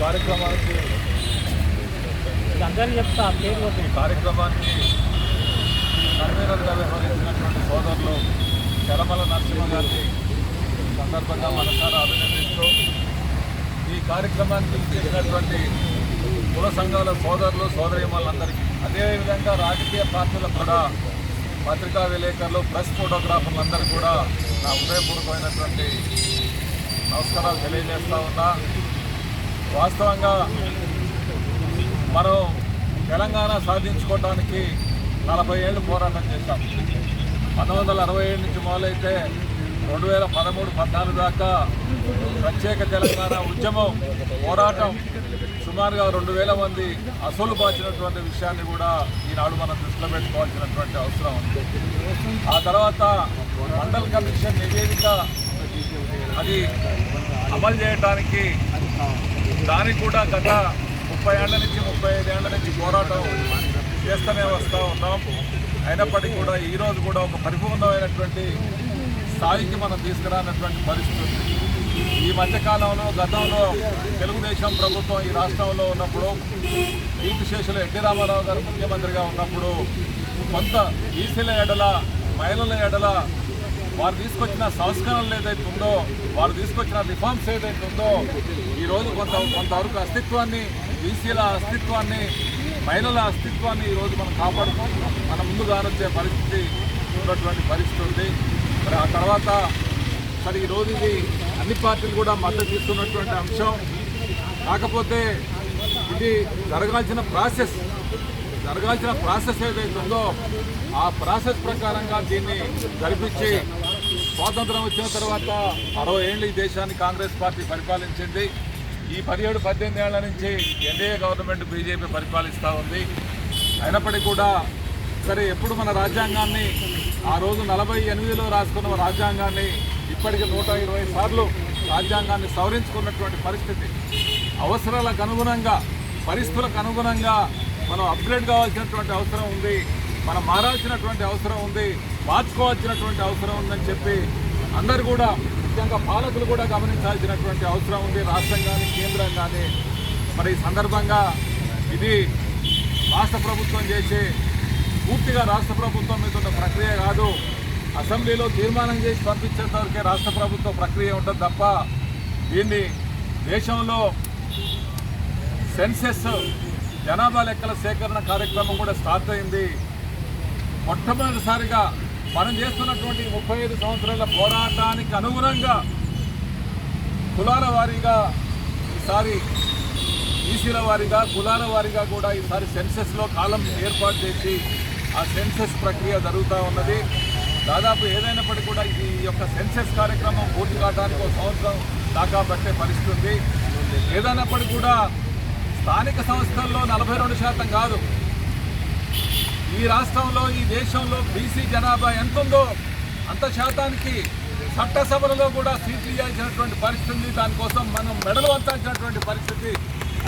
కార్యక్రమానికి అందరినీ చెప్తా పేరు ఈ కార్యక్రమానికి కన్వీనర్గా వ్యవహరించినటువంటి సోదరులు చలమల నరసింహ గారిని సందర్భంగా మనసారా అభినందిస్తూ ఈ కార్యక్రమానికి ఇచ్చేసినటువంటి కుల సంఘాల సోదరులు సోదరిమలందరికీ అదేవిధంగా రాజకీయ పార్టీలకు కూడా పత్రికా విలేకరులు ప్రెస్ ఫోటోగ్రాఫర్లందరూ కూడా నా హృదయపూర్వకమైనటువంటి నమస్కారాలు తెలియజేస్తా ఉన్నా. వాస్తవంగా మనం తెలంగాణ సాధించుకోవడానికి నలభై ఏళ్ళు పోరాటం చేశాం. పంతొమ్మిది వందల అరవై ఏడు నుంచి మొదలైతే రెండు వేల పదమూడు పద్నాలుగు దాకా ప్రత్యేక తెలంగాణ ఉద్యమం పోరాటం సుమారుగా రెండు వేల మంది అసలు బాచినటువంటి విషయాన్ని కూడా ఈనాడు మనం దృష్టిలో పెట్టుకోవాల్సినటువంటి అవసరం ఉంది. ఆ తర్వాత మండల్ కమిషన్ నివేదిక అది అమలు చేయడానికి దానికి కూడా గత ముప్పై ఏళ్ళ నుంచి ముప్పై ఐదు ఏళ్ళ నుంచి పోరాటం చేస్తూనే వస్తూ ఉన్నాం. అయినప్పటికీ కూడా ఈరోజు కూడా ఒక పరిపూర్ణమైనటువంటి స్థాయికి మనం తీసుకురానటువంటి పరిస్థితి. ఈ మధ్యకాలంలో గతంలో తెలుగుదేశం ప్రభుత్వం ఈ రాష్ట్రంలో ఉన్నప్పుడు కీర్తిశేషులు ఎన్టీ రామారావు గారు ముఖ్యమంత్రిగా ఉన్నప్పుడు కొంత ఈసీల ఎడల మహిళల ఎడల వారు తీసుకొచ్చిన సంస్కరణలు ఏదైతే ఉందో వారు తీసుకొచ్చిన రిఫార్మ్స్ ఏదైతే ఉందో ఈరోజు కొంత కొంతవరకు అస్తిత్వాన్ని బీసీల అస్తిత్వాన్ని మహిళల అస్తిత్వాన్ని ఈరోజు మనం కాపాడుకుంటూ మన ముందు కానొచ్చే పరిస్థితి ఉన్నటువంటి పరిస్థితి ఉంది. మరి ఆ తర్వాత మరి ఈరోజు ఇది అన్ని పార్టీలు కూడా మద్దతు ఇస్తున్నటువంటి అంశం. కాకపోతే ఇది జరగాల్సిన ప్రాసెస్ జరగాల్సిన ప్రాసెస్ ఏదైతే ఉందో ఆ ప్రాసెస్ ప్రకారంగా దీన్ని జరిపించి స్వాతంత్రం వచ్చిన తర్వాత అరవై ఏళ్ళు ఈ దేశాన్ని కాంగ్రెస్ పార్టీ పరిపాలించింది. ఈ పదిహేడు పద్దెనిమిది ఏళ్ళ నుంచి ఎన్డీఏ గవర్నమెంట్ బీజేపీ పరిపాలిస్తూ ఉంది. అయినప్పటికీ కూడా సరే ఎప్పుడు మన రాజ్యాంగాన్ని ఆ రోజు నలభై ఎనిమిదిలో రాసుకున్న రాజ్యాంగాన్ని ఇప్పటికి నూట ఇరవై సార్లు రాజ్యాంగాన్ని సవరించుకున్నటువంటి పరిస్థితి. అవసరాలకు అనుగుణంగా పరిస్థితులకు అనుగుణంగా మనం అప్గ్రేడ్ కావాల్సినటువంటి అవసరం ఉంది మనం మారాల్సినటువంటి అవసరం ఉంది మార్చుకోవాల్సినటువంటి అవసరం ఉందని చెప్పి అందరు కూడా ముఖ్యంగా పాలకులు కూడా గమనించాల్సినటువంటి అవసరం ఉంది రాష్ట్రం కానీ కేంద్రం కానీ మరి ఈ సందర్భంగా ఇది రాష్ట్ర ప్రభుత్వం చేసే పూర్తిగా రాష్ట్ర ప్రభుత్వం మీద ఉన్న ప్రక్రియ కాదు. అసెంబ్లీలో తీర్మానం చేసి పంపించేంత వరకే రాష్ట్ర ప్రభుత్వ ప్రక్రియ ఉంటుంది తప్ప దీన్ని దేశంలో సెన్సెస్ జనాభా లెక్కల సేకరణ కార్యక్రమం కూడా స్టార్ట్ అయింది. మొట్టమొదటిసారిగా మనం చేస్తున్నటువంటి ముప్పై ఐదు సంవత్సరాల పోరాటానికి అనుగుణంగా కులాల వారీగా ఈసారి ఈసీల వారీగా కులాల వారీగా కూడా ఈసారి సెన్సెస్లో కాలం ఏర్పాటు చేసి ఆ సెన్సెస్ ప్రక్రియ జరుగుతూ ఉన్నది. దాదాపు ఏదైనప్పటికీ కూడా ఈ యొక్క సెన్సెస్ కార్యక్రమం పూర్తి కావడానికి ఒక సంవత్సరం దాకా పట్టే పరిస్థితి ఉంది. ఏదైనప్పటికీ కూడా స్థానిక సంస్థల్లో నలభై రెండు శాతం కాదు. ఈ రాష్ట్రంలో ఈ దేశంలో బీసీ జనాభా ఎంత ఉందో అంత శాతానికి చట్టసభలలో కూడా సీట్లు ఇవ్వాల్సినటువంటి పరిస్థితి ఉంది దానికోసం మనం మెడలు వంచాల్సినటువంటి పరిస్థితి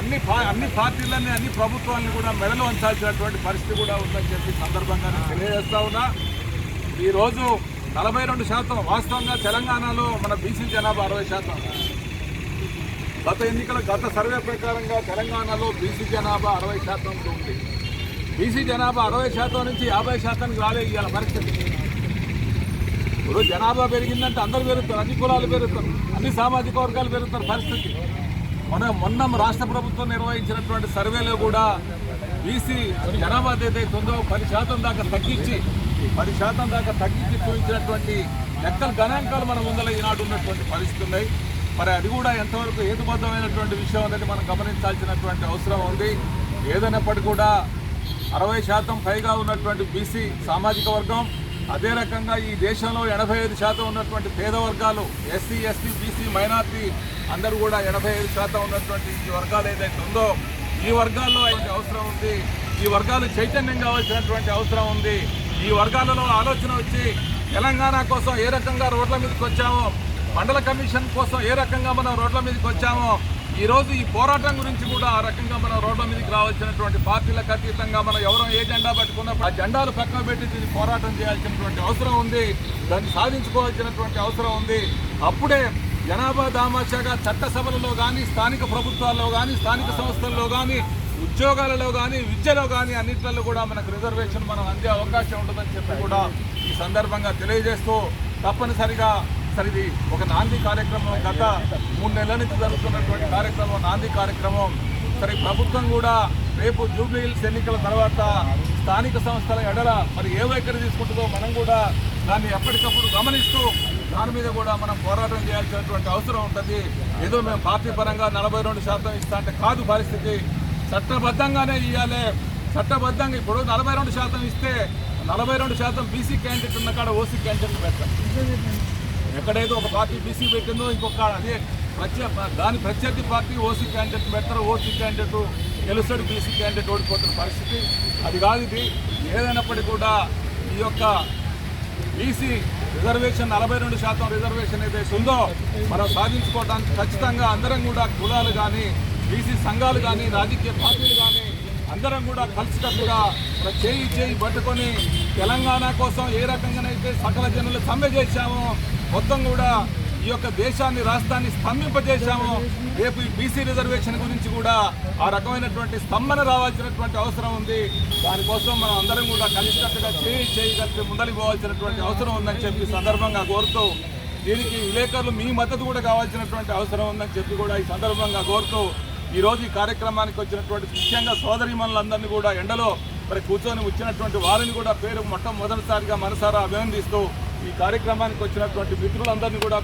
అన్ని అన్ని పార్టీలన్నీ అన్ని ప్రభుత్వాలను కూడా మెడలు వంచాల్సినటువంటి పరిస్థితి కూడా ఉందని చెప్పి సందర్భంగా నేను తెలియజేస్తా ఉన్నా. ఈరోజు నలభై రెండు శాతం వాస్తవంగా తెలంగాణలో మన బీసీ జనాభా అరవై శాతం. గత ఎన్నికల గత సర్వే ప్రకారంగా తెలంగాణలో బీసీ జనాభా అరవై శాతం ఉంది. బీసీ జనాభా అరవై శాతం నుంచి యాభై శాతానికి రాలేదు ఇవాళ పరిస్థితి. ఇప్పుడు జనాభా పెరిగిందంటే అందరూ పెరుగుతారు అన్ని కులాలు పెరుగుతారు అన్ని సామాజిక వర్గాలు పెరుగుతారు పరిస్థితి. మన మొన్న రాష్ట్ర ప్రభుత్వం నిర్వహించినటువంటి సర్వేలో కూడా బీసీ జనాభా ఏదైతే ఉందో పది శాతం దాకా తగ్గించి పది శాతం దాకా తగ్గించి చూపించినటువంటి లెక్కల గణాంకాలు మన ముందర ఈనాడు ఉన్నటువంటి పరిస్థితి ఉన్నాయి. మరి అది కూడా ఎంతవరకు హేతుబద్ధమైనటువంటి విషయం అనేది మనం గమనించాల్సినటువంటి అవసరం ఉంది. ఏదైనప్పటికీ కూడా అరవై శాతం పైగా ఉన్నటువంటి బీసీ సామాజిక వర్గం అదే రకంగా ఈ దేశంలో ఎనభై ఐదు శాతం ఉన్నటువంటి పేద వర్గాలు ఎస్సీ ఎస్టీ బీసీ మైనార్టీ అందరూ కూడా ఎనభై ఐదు శాతం ఉన్నటువంటి ఈ వర్గాలు ఏదైతే ఉందో ఈ వర్గాల్లో అయితే అవసరం ఉంది. ఈ వర్గాలు చైతన్యం కావాల్సినటువంటి అవసరం ఉంది. ఈ వర్గాలలో ఆలోచన వచ్చి తెలంగాణ కోసం ఏ రకంగా రోడ్ల మీదకి వచ్చామో మండల కమిషన్ కోసం ఏ రకంగా మనం రోడ్ల మీదకి వచ్చామో ఈరోజు ఈ పోరాటం గురించి కూడా ఆ రకంగా మనం రోడ్ల మీదకి రావాల్సినటువంటి పార్టీలకు అతీతంగా మనం ఎవరో ఏ జెండా పట్టుకున్నప్పుడు ఆ జెండాలు పక్కన పెట్టి దీన్ని పోరాటం చేయాల్సినటువంటి అవసరం ఉంది. దాన్ని సాధించుకోవాల్సినటువంటి అవసరం ఉంది. అప్పుడే జనాభా దామాషాగా చట్టసభలలో కానీ స్థానిక ప్రభుత్వాల్లో కానీ స్థానిక సంస్థల్లో కానీ ఉద్యోగాలలో కానీ విద్యలో కానీ అన్నింటిలో కూడా మనకు రిజర్వేషన్ మనం అందే అవకాశం ఉంటుందని చెప్పి కూడా ఈ సందర్భంగా తెలియజేస్తూ తప్పనిసరిగా సరే ఇది ఒక నాంది కార్యక్రమం గత మూడు నెలల నుంచి జరుగుతున్నటువంటి కార్యక్రమం నాంది కార్యక్రమం. సరే ప్రభుత్వం కూడా రేపు జూబ్లీ హిల్స్ ఎన్నికల తర్వాత స్థానిక సంస్థల ఎడల మరి ఏ వైఖరి తీసుకుంటుందో మనం కూడా దాన్ని ఎప్పటికప్పుడు గమనిస్తూ దాని మీద కూడా మనం పోరాటం చేయాల్సినటువంటి అవసరం ఉంటుంది. ఏదో మేము పార్టీ పరంగా నలభై రెండు శాతం ఇస్తా అంటే కాదు పరిస్థితి. చట్టబద్ధంగానే ఇవ్వాలి చట్టబద్ధంగా ఇప్పుడు నలభై రెండు శాతం ఇస్తే నలభై రెండు శాతం బీసీ క్యాండిడేట్ ఉన్న కాడ ఓసీ క్యాండిడేట్ పెట్టాలి ఎక్కడైతే ఒక పార్టీ బీసీ పెట్టిందో ఇంకొక అదే ప్రత్య దాని ప్రత్యర్థి పార్టీ ఓసీ క్యాండిడేట్ పెడతారు ఓసీ క్యాండిడేట్ గెలుస్తాడు బీసీ క్యాండిడేట్ ఓడిపోతున్న పరిస్థితి. అది కాదు ఇది. ఏదైనప్పటికీ కూడా ఈ యొక్క బీసీ రిజర్వేషన్ నలభై రెండు శాతం రిజర్వేషన్ ఏదైతే ఉందో మనం సాధించుకోవడానికి ఖచ్చితంగా అందరం కూడా కులాలు కానీ బీసీ సంఘాలు కానీ రాజకీయ పార్టీలు కానీ అందరం కూడా కలిసికట్టుగా చేయి చేయి పట్టుకొని తెలంగాణ కోసం ఏ రకంగానైతే సకల జనులు సమ్మె చేశామో మొత్తం కూడా ఈ యొక్క దేశాన్ని రాష్ట్రాన్ని స్తంభింపజేశాము రేపు ఈ బీసీ రిజర్వేషన్ గురించి కూడా ఆ రకమైనటువంటి స్తంభన రావాల్సినటువంటి అవసరం ఉంది. దానికోసం మనం అందరం కూడా కలిసికట్టుగా చేయి చేయి కలిపి ముందరికి పోవాల్సినటువంటి అవసరం ఉందని చెప్పి సందర్భంగా కోరుతూ దీనికి విలేకరులు మీ మద్దతు కూడా కావాల్సినటువంటి అవసరం ఉందని చెప్పి కూడా ఈ సందర్భంగా కోరుతూ ఈ రోజు ఈ కార్యక్రమానికి వచ్చినటువంటి ముఖ్యంగా సోదరిమణులందరినీ కూడా ఎండలో మరి కూర్చొని వచ్చినటువంటి వారిని కూడా పేరు మొట్టమొదటిసారిగా మనసారా అభినందిస్తూ ఈ కార్యక్రమానికి వచ్చినటువంటి మిత్రులందరినీ కూడా